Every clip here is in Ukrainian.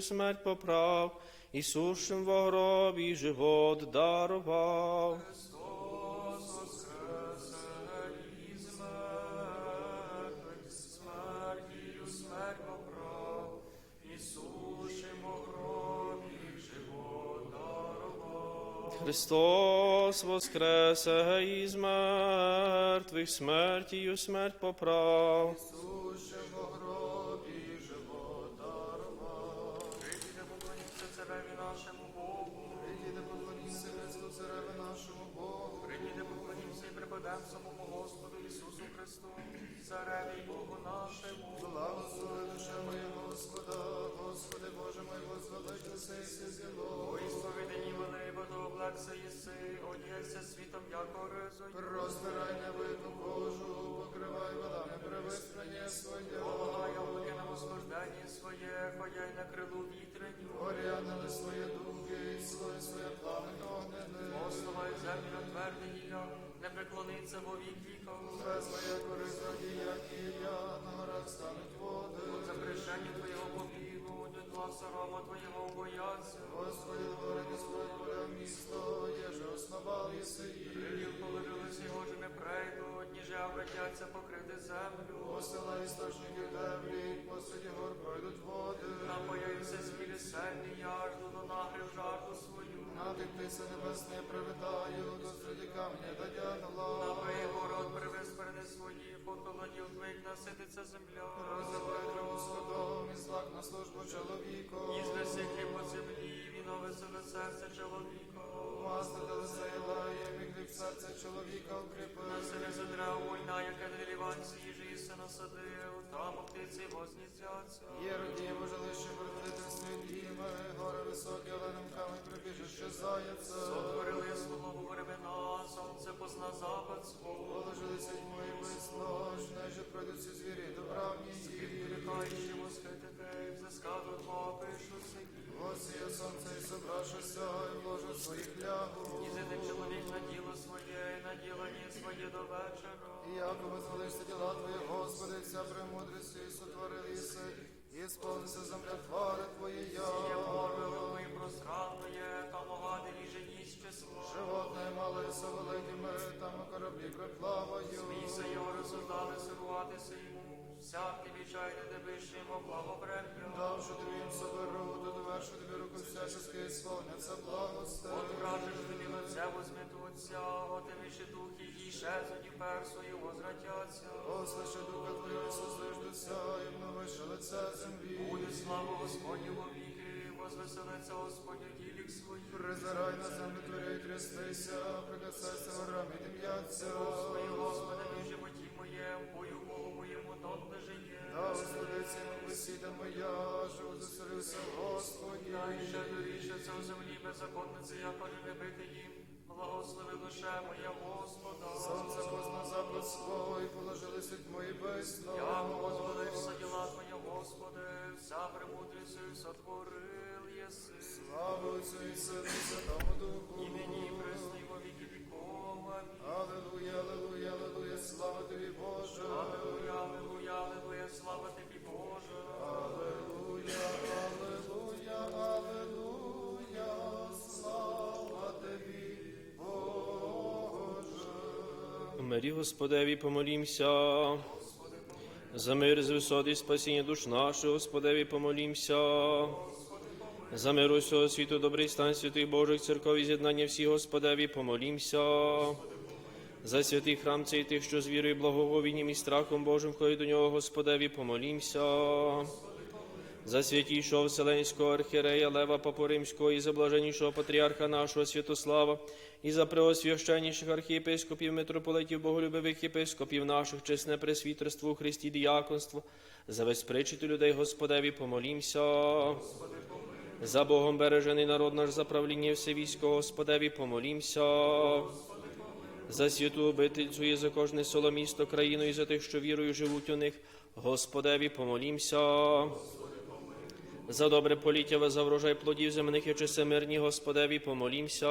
смерть поправ, і сушим во гробі живот дарував. Христос воскресе із мертвих, смертію смерть поправ, і сушимо гробі. Христос воскресе із мертвих, смертію смерть поправ. Сушимо гробі возвеличте сеси зіло. О ісповідені великого до облекса єси, одягся світом, яко резой. Розбирай видну кожу, покривай водами привиснення своє. Облаки на восхождення своє, ходяй на крилу вітреню. Горяне своє духи, і своє своє пламень огнене. Основай землю твердення, не преклониться во вік віков. Без моє корисоді, як і я, на горах стануть води. Не сорома твоєго бояться. Господи, дворики своє поля місто, єже основав єси. Приділ положились його ж не прейдуть, ніже обратяться покрити землю. Посила істочників землі, посаді гор пройдуть води. Напояюся звірі сельні, я жду до нагрів жарту свою. На ти птиці небесне привітаю, до середі камня дадянула. Напої город привез перени свої, поколонів твоїх насититься земля. Злак на службу чоловіку. І знеси хліб по землі, віно веселе серце чоловіка. Масло лице і лає, хліб серце чоловіка укріпи. На селі задра війна, яка на ліванці їжі се насадив, там птиці возніздяться. Є родіємо жилище приводити світліми, гори високі, оленимками прибіжище заяця. Сотворили слово времена, сонце позна запад свого. Положилися тьмої вислож, неже пройдуться звірі добравні. Звірі лікаючи восхитити, взискаду два пишу. Осія сонце і собрашися, і вложу своїх лягу. І зайде чоловік на діло своє, і на ділення своє до вечора. І яко возвелишся діла твої, Господи, вся премудрістю і сотворили єси, і сповнися земля твари твої я. Є море велике і пространне, там огади ліже ніщество. Животне мале со великими, там кораблі приплаваю. Смійся його розсуждали, сируватися йому. Всякий вічай, не дивишся йому благоврем'я. Давши тобі їм соберу, то довершу тобі руку всячески, і сповняться благости. От вражиш тобі лице возметуться, от і виші духи, і щезуть, і персу, і возвратяться. Послише духа твого, создиждуся, і вновише лице землі. Буде слава Господню во віки, возвеселиться Господь у ділік своїх. Призирай на землю творя і трястися, прикасайся горами, дим'яться. Господи, Господи, в животі моєм, бою Богу моєму. Да, Висіда моя, що заселився в Господі. Да, і ще доріжеться у землі беззаконниці, я не бити їм. Благослови душе моя Господа. Сонце позна запад свой, положилися тьмої бездна. Я возвелився діла твоя, Господи, вся премудрістю сотворил єси. Слава Отцю і Сину і Святому Духу. І нині і Мирі Господеві помолімся. За мир з висоти і спасіння душ наших, Господеві помолімся. За мир усього світу, добрий стан святих Божих церков і з'єднання всіх, Господеві помолімся. За святий храм цей тих, що з вірою, благоговінням і страхом Божим ходять до нього, Господеві помолімся. За святійшого Вселенського архірея Лева Папу Римського і за блаженнішого патріарха нашого Святослава, і за преосвященніших архієпископів, митрополитів, боголюбивих єпископів наших, чесне пресвітерство у Христі діяконство, за безпричити людей Господеві помолімся. За Богом бережений народ наш за правління все військо, Господеві помолімся. За святу обительцю і за кожне село, місто, країну, і за тих, що вірою живуть у них, Господеві помолімся. За добре поліття, за врожай плодів земних і часи мирні, Господеві помолімся.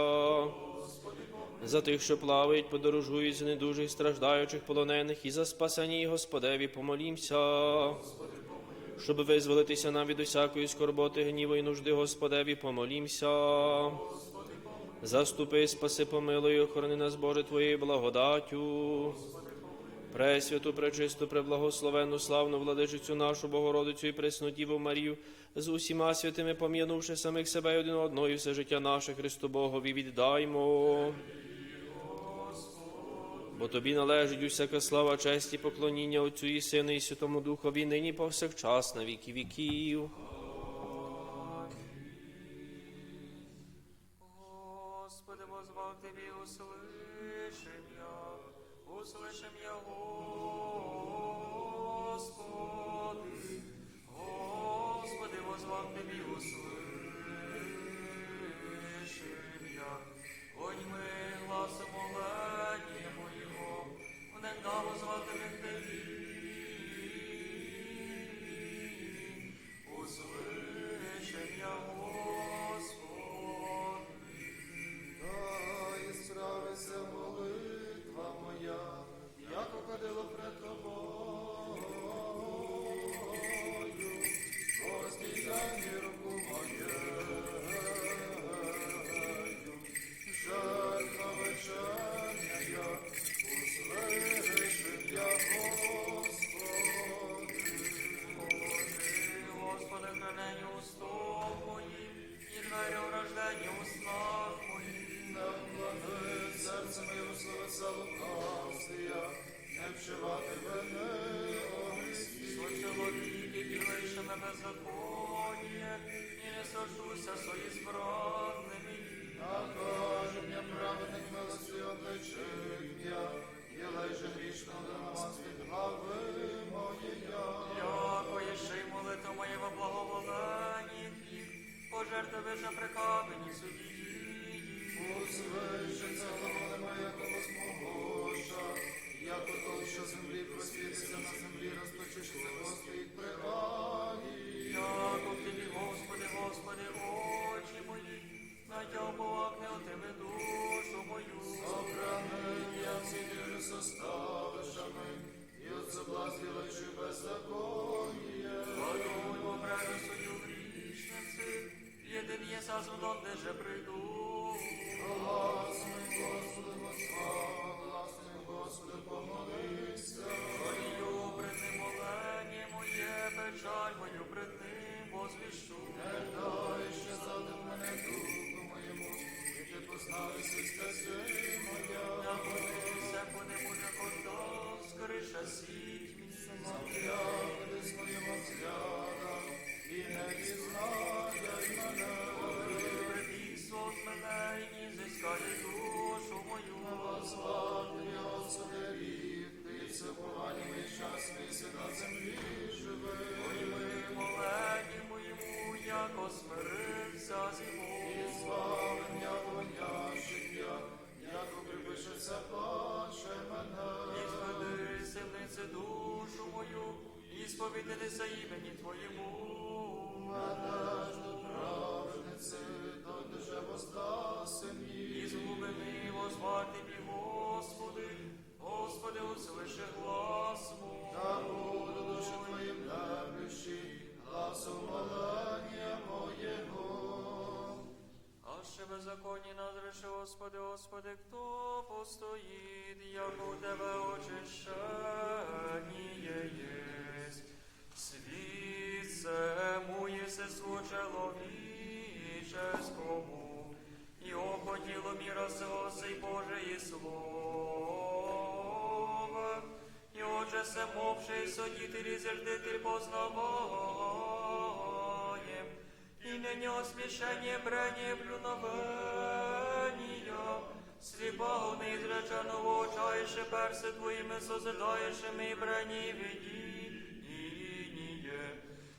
За тих, що плавають, подорожують, за недужих, страждаючих, полонених, і за спасені, Господеві помолімся. щоб визволитися нам від усякої скорботи, гніву і нужди, Господеві, помолімся. Заступи, спаси, помилуй, охорони нас, Боже, Твоєю благодаттю. Пресвяту, пречисту, преблагословенну, славну владичицю нашу Богородицю і пресну Діву Марію, з усіма святими пом'янувши самих себе один одного, і все життя наше Христу Богові віддаймо. Бо тобі належить усяка слава, честь і поклоніння Отцю і Сину і Святому Духові, нині повсякчас на віки віків. Яко тобі, Господи, Господи, очі мої, на тя у тебе душу мою. Обраним я всі составишами, і от соблазн лиши беззаконня. Подумай, обрежу свою грішниці, єдин є сазудом, де же прийду. Гласний Господи, печаль мою пред ним возвіщу. Дай ще задав мене духу моєму, і ти поставишся спаси моя. Находися, бо не буде кота, скоріше сіть мені. Загляди з моїм взглядом, і не пізнай мене. Смирився зимою. Славим, як припишеться паче мене. Ісповіди, сильнице душу мою, і сповідатися імені Твоєму. Мене ж до праведниці, до же воздасені. І з глибини возвати мій, Господи, Господи, услиши глас буду душі твоїм небищі, гласом молення моєго. Ще беззаконні назреше, Господи, Господи, хто постоїть, як у Тебе очищення єсть. Світ цему єсеству чоловіческому, і охотіло міра сего сей Божої слова, і отже се мовший судитель і зердитель познаваєм, и ныне осмешение брание плюновения, слепого неизреченного очаише перси твоими созидаешими и брани видение,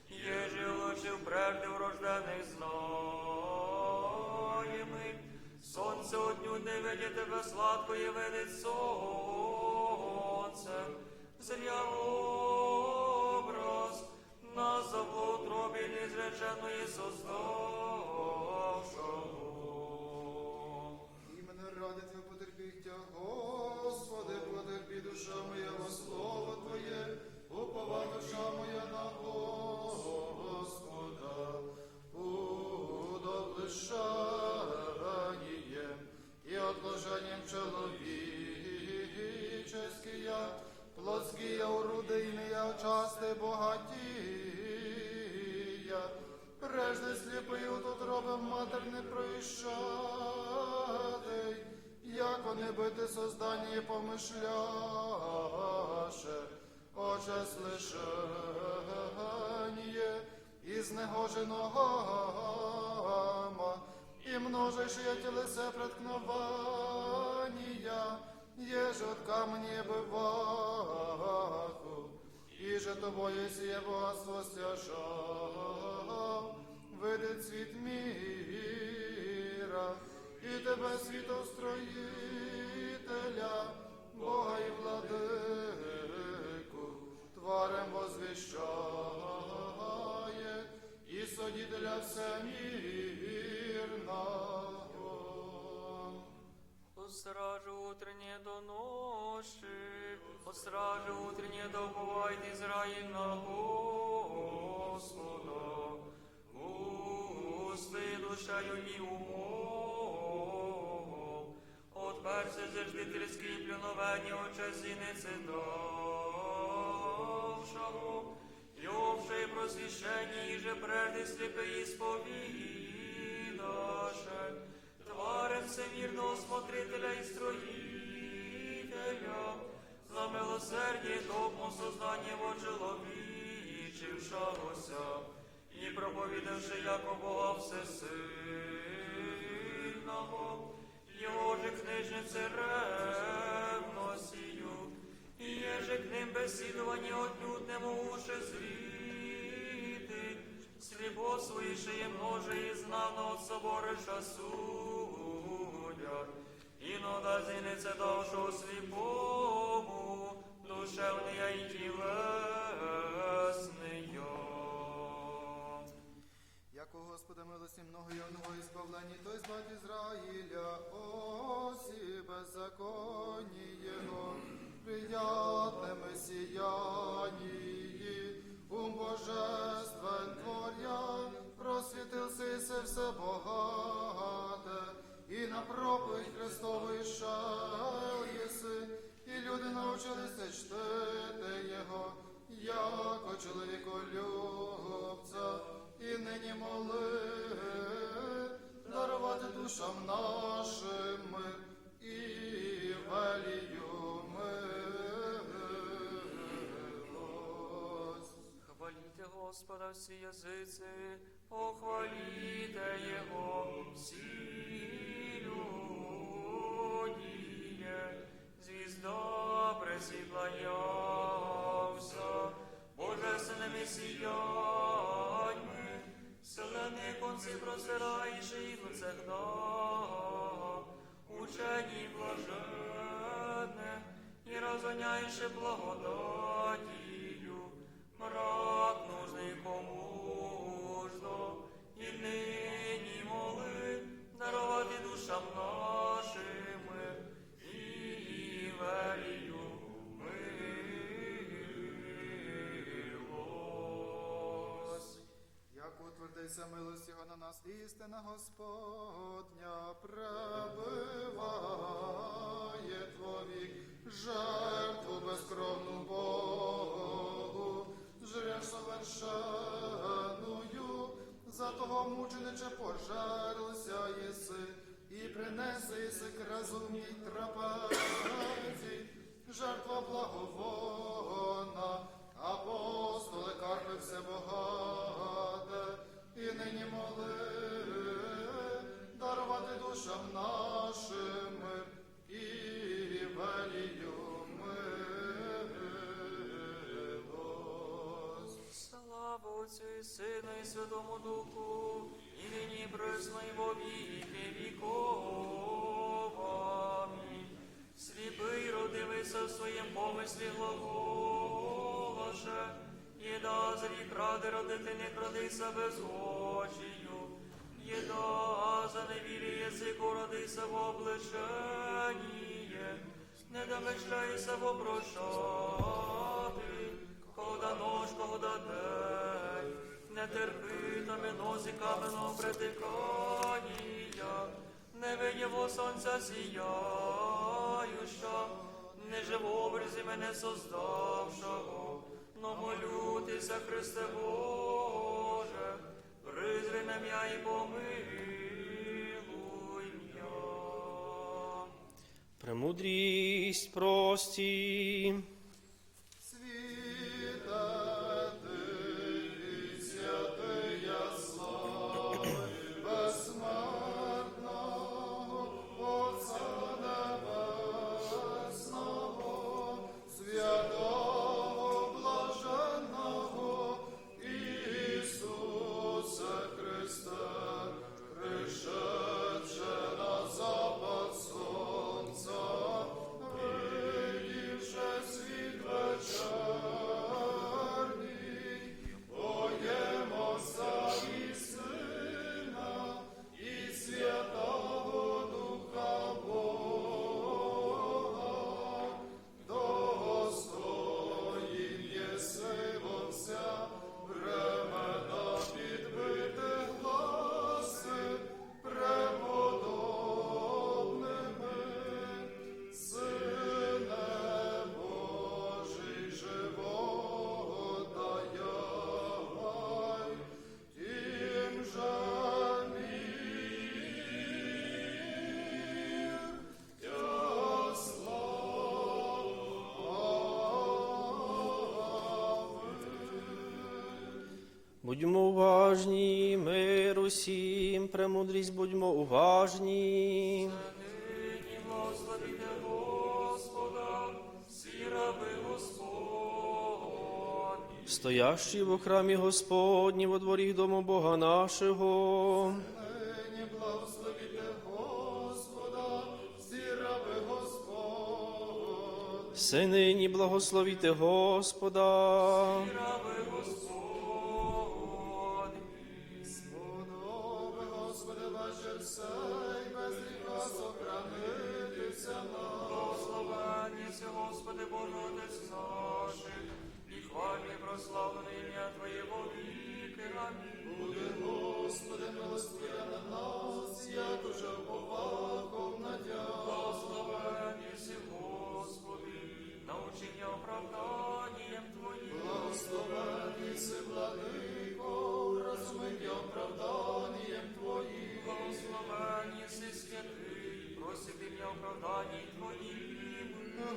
еже лучив прежде врожденных знаемый, Сонце от дню не видит тебе сладко і видить сонце, зря образ, нас за утробі незреченої вони бити создання помишляше, оче слишання і знегоженого і множиш я тілесе преткновення, єже от камені биваху, і же тобою сіє багатство стяжав, видить світ міра, і тебе світостроїтеля, Бога і владику, тварем возвіщає, і судителя всемірного. По стражу утреннее до ноши, по стражу утреннее да уповает Израиль на Господа. Усти душею і умом, отперся заждительські плюновені очезіниці давшого, Йовши просвіщені, і же прежде сліпи і сповідаше, тварем всемирного смотрителя и строителя, за милосердие дому создания человечившегося, и проповедавши яко Бога всесильного, его же книжнице и еже к ним беседование отнюднему уши зріти, сліпо свише може і знано от собориша судять, інода зіниця давшого сліпому, душевний і тілесний. Господа милості много і одного ісповлені, то збавь Ізраїля, осі беззаконні Його, приятними сіянії, ум божествен творя, просвітився се все богате, і на проповідь Христовий шел єси, Господа всі язиці, похвалите Його всі люди. Звізда пресвітла явся, божественними сіяньми, вселений конці простираєш і всегда, учені блаженне, і розгоняєш благодатію, утвердися милость Його на нас, істина Господня пребиває Твовік, жертву безкровну Богу, жреш совершенную, за того мучениче пожерлся єси, і принеси к разумній трапезі, жертва благовона, апостоли карпи все богате, і нині моли дарувати душам нашим і велію милость. Слава Отцю і Сину і Святому Духу, і нині присно і во віки віков. Амінь. Сліпий родивися в своїм помислі глаголаше, єда зрік родити не крадися безгочію, єда за невірі язику родися в обличенні, не домишляйся вопрощати, кого да нож, кого да день, не терпи та нозі каменом притикання, не виєво сонця сіяюща, не живо образі мене создавшого, Но молютися, Христе Боже, призри м'я і помилуй м'я. Премудрість прості. Уважні, мир усім, премудрість будьмо уважні. Стоящі в храмі Господні во дворі дому Бога нашого. Нині благословіте Господа, всі раби Господь. Все нині благословіте Господа. Раби Господні. Сей, без гріха сохранитися нам. Благословенні си, Господи, Боже, Отець наших, і хвальне прославлене ім'я Твоє во віки. Амінь. Буде, Господи, милость на нас, як уже повагом надя. Благословенні си, Господи, научення оправданням Твоїм. Благословенні си, владико, розуміння оправданням Твоїм. Благословенні си, святий, просить ім'я твої, Твоїм.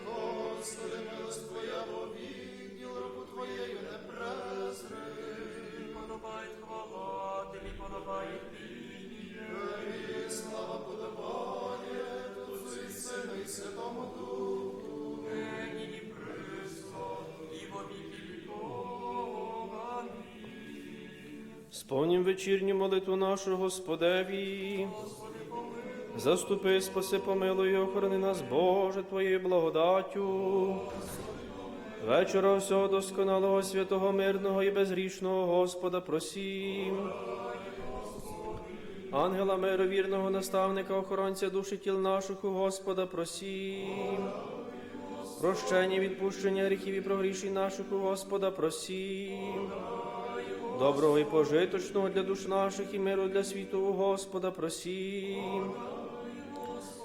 Господи, милость Твоя вовік, діл руку Твоєю не презри. Подобає хвала, тобі подобає піння. Сповнім вечірню молитву нашу Господеві. Заступи, спаси, помилуй, охорони нас, Боже, Твоєю благодаттю. Вечора всього досконалого, святого, мирного і безгрішного Господа просім. Ангела миру, вірного наставника, охоронця душі тіл наших у Господа просім. Прощення, відпущення гріхів і прогрішень наших у Господа просім. Доброго і пожиточного для душ наших і миру для світу Господа просім.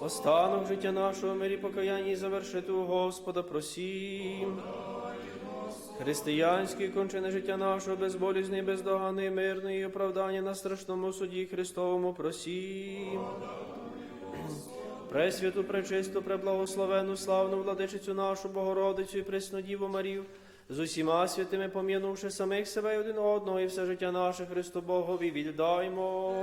Останок життя нашого мирі покаяння і завершити у Господа просім. Християнське кончене життя нашого безболізне, бездоганне, мирне і оправдання на страшному суді Христовому просім. Пресвяту, пречисту, преблагословену, славну владичицю нашу Богородицю і Преснодіву Марію, з усіма святими пом'янувши самих себе і один одного, і все життя наше Христу Богові віддаймо.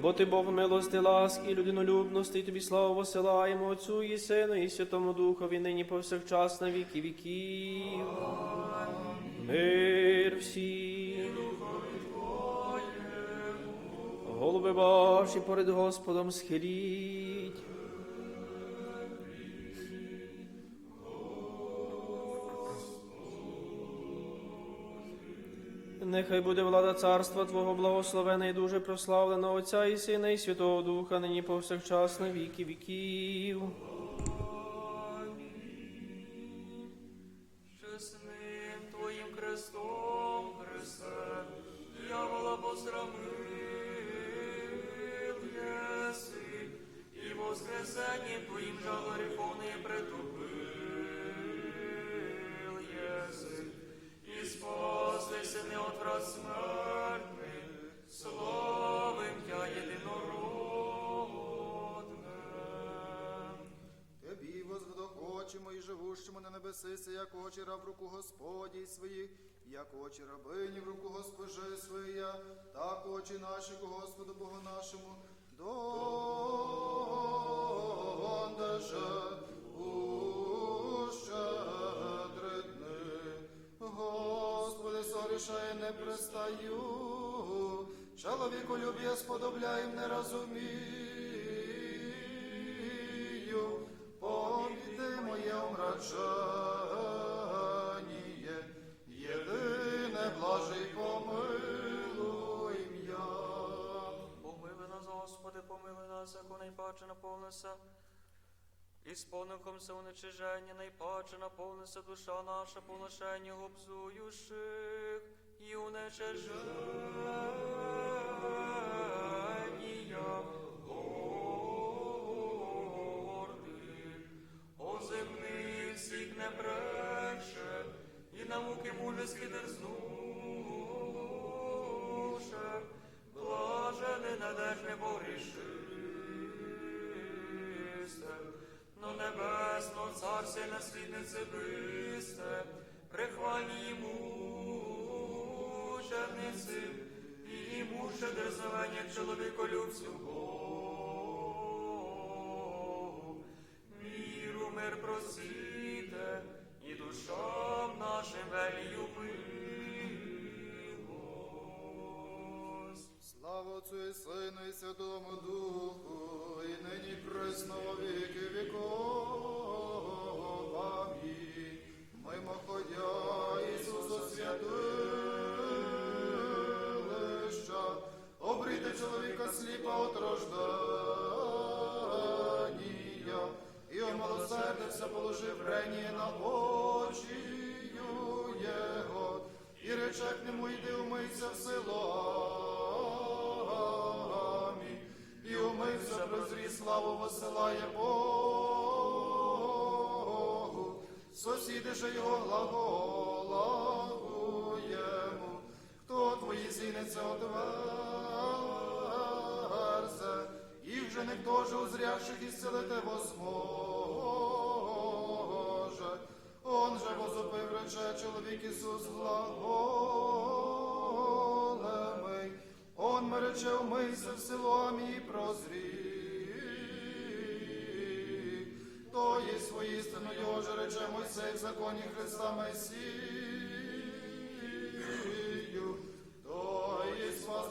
Бо ти Бог милости, ласки, людинолюбності, тобі славу посилаємо Отцю і Сину, і Святому Духові, нині повсякчас на віки віків. Мир всім. Голуби ваші перед Господом схиліть. Нехай буде влада царства Твого благословена і дуже прославлена Отця і Сина, і Святого Духа, нині повсякчас на віки віків. Чесним Твоїм крестом, Христе, дьявола посрамив і воскресенням Твоїм жало гріховне притупив. воскресений от раз мертвих, славим Тя єдинородне. Тебі і живущому на небесися, як очіра в руку Господі своїх, як очі рабині в руку Госпожи своя, так очі наші к Господу Богу нашому. До... Господи, сорішає, не пристаю, чоловіку люб'я сподобляєм, не розумію, поміти моє омрачання, єдине блажий помилуй м'я. Помили нас, Господи, помили нас, яко найпаче наповнися. І сповникомся уничиження, найпаче наповнися душа наша, по лишенню обзуюших і уничиження. гордих. О земних всіх не бреше, і науки мужеськи дерзнуше. Блажене надежне погрішисте, но небесно царся і насліднице бисте, прихвальні йому мучениці, і йому ще дерзновення чоловіколюбцю Богу. Міру мир просіте, і душам нашим велію. Слава Отцу і Сину і Святому Духу, і нині присно во віки Мимоходя Ісусу святилища, обрійте чоловіка сліпа от і омилосердився, положив рені на очі його, і рече к нему, йди умийся в селамі, і умився, прозрі славу посилає Богу. Сусіди же його глаголу хто твої зіниці одверзе, і вже ніхто ж узрявших ісцелити возможе. Он же возопив рече чоловік Ісус глаголемий, он ми рече умийся в силомі і прозрі. То є воістину його же рече Мойсей в законі Христа Месію, то є вас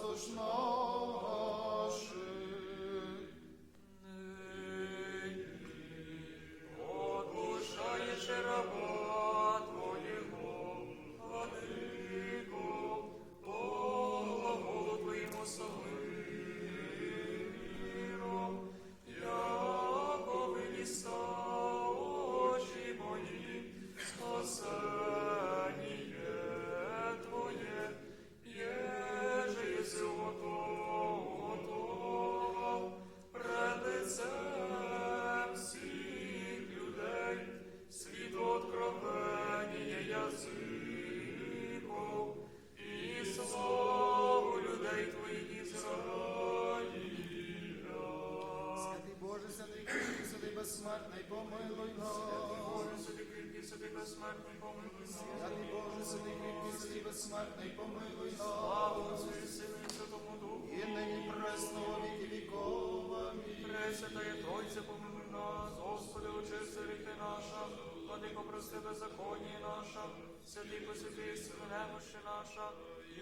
безсмертний, помилуй Слава нас. Отцю і Сину і Святому Духу. І нині пресно во віки віков. Амінь. Пресвятая Тройця, помилуй нас, Господи, очисти гріхи наша, Владико, прости беззаконні наша, святий посвятий сили немощі наша,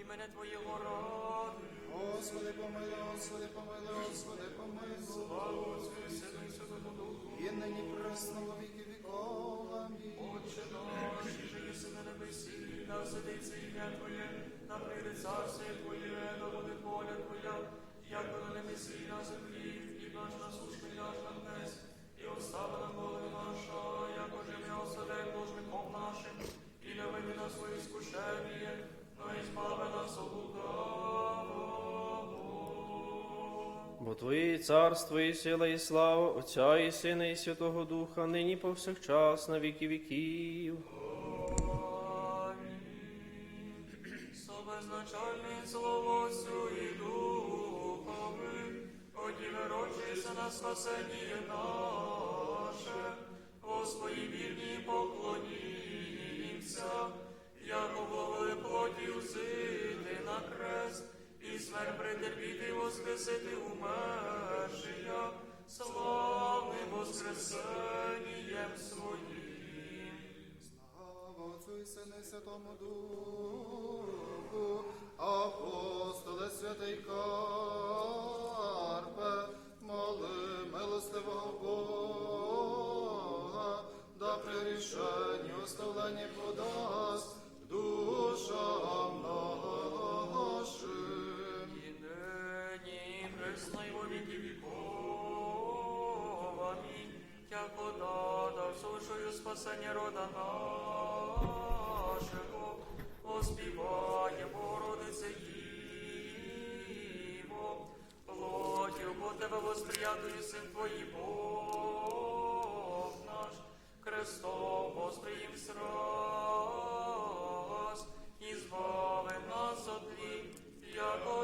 імене Твоєго ради. Господи, помилуй, Господи, помилуй, Господи, помилуй. Слава Отцю і Сину і Святому Духу. І нині пресно во віки віков. Амінь. Отче наш, да святиться ім'я Твоє, да прийде царство Твоє, да буде воля Твоя, як на небесі і на землі, і наш насущний наш нам днес, і остави нам воля наша, як уже ми осадем нашим, і не веди нас своє скушення, но і нас от. Бо Твоє царство і сила, і слава Отця і Сина, і Святого Духа, нині повсякчас на віки віків. начальниць Словосю і духови, одіве рочися на спасеніє наше, Господи вірні поклонімся, як обловили плоті узити на крест, і смерть претерпіти, воскресити умершення, славним воскресенням своїм. Слава Отцю і Сину Святому Духу, апостоле святий Карпе, моли милостивого Бога, да при рішенні оставлені подасть душам нашим. І нині пресно й во віки віков. Амінь. Сушою спасення рода нашого, оспіває Богородице Діво, плотю по тебе восприятую син твої Бог наш, крестом восприїм сраз, і збави нас от тлі, яко.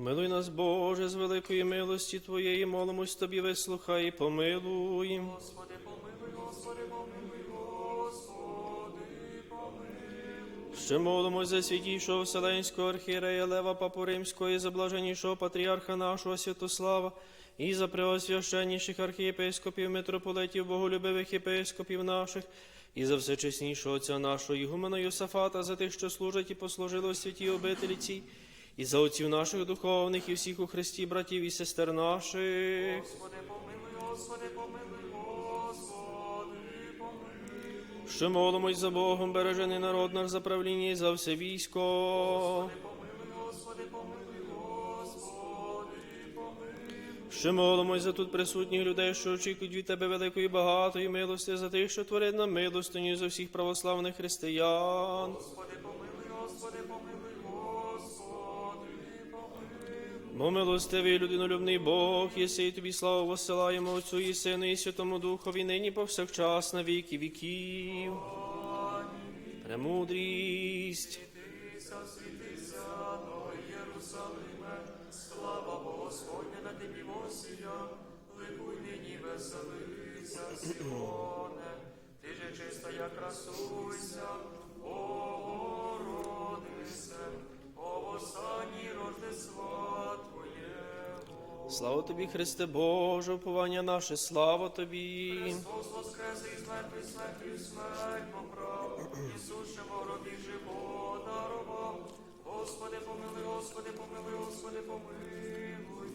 Помилуй нас, Боже, з великої милості Твоєї, молимось Тобі, вислухай і помилуй. Господи, помилуй, Господи, помилуй, Ще молимось за святійшого Вселенського архієрея Лева Папу Римського і за блаженнішого патріарха нашого Святослава, і за преосвященніших архієпископів, митрополитів, боголюбивих єпископів наших, і за всечеснішого отця нашого Ігумена Йосафата, за тих, що служать і послужили у святій обителі цій, і за отців наших духовних, і всіх у Христі, братів і сестер наших. Господи, помилуй, Господи, помилуй, Ще молимось за Богом, бережений народ наш за правління і за все військо. Господи, помилуй, Господи, помилуй. Ще молимось за тут присутніх людей, що очікують від тебе великої багатої милості, за тих, що творить нам милостиню за всіх православних християн. Господи, Бо милостивий людинолюбний Бог, єси і тобі славу посилаємо Отцю і Сину і Святому Духові, нині повсякчас на віки віків. Премудрість. Слава Господня на тобі восія, ликуй нині веселися, Сіоне, ти же чиста, як красуйся, Богородице, по останній Рождества Твоєго. Слава тобі, Христе Боже, уповання наше, слава тобі. Христос воскрес із мертвих смертю смерть поправ, Ісус ще в гробі живот дарував. Господи, помилуй, Господи, помилуй, Господи, помилуй.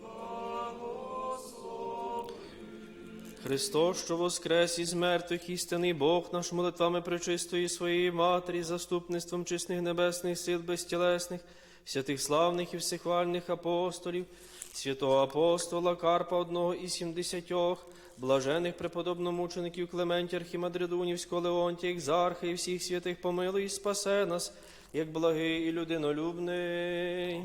Благослови. Христос, що воскрес із мертвих, істинний Бог наш молитвами пречистої своєї Матері, заступництвом чесних небесних сил безтілесних, святих славних і всехвальних апостолів, святого апостола Карпа, одного із сімдесятьох, блажених преподобномучеників Клементія Архімадридунівського Леонтія, Екзарха і всіх святих помилуй спасе нас, як благий і людинолюбний.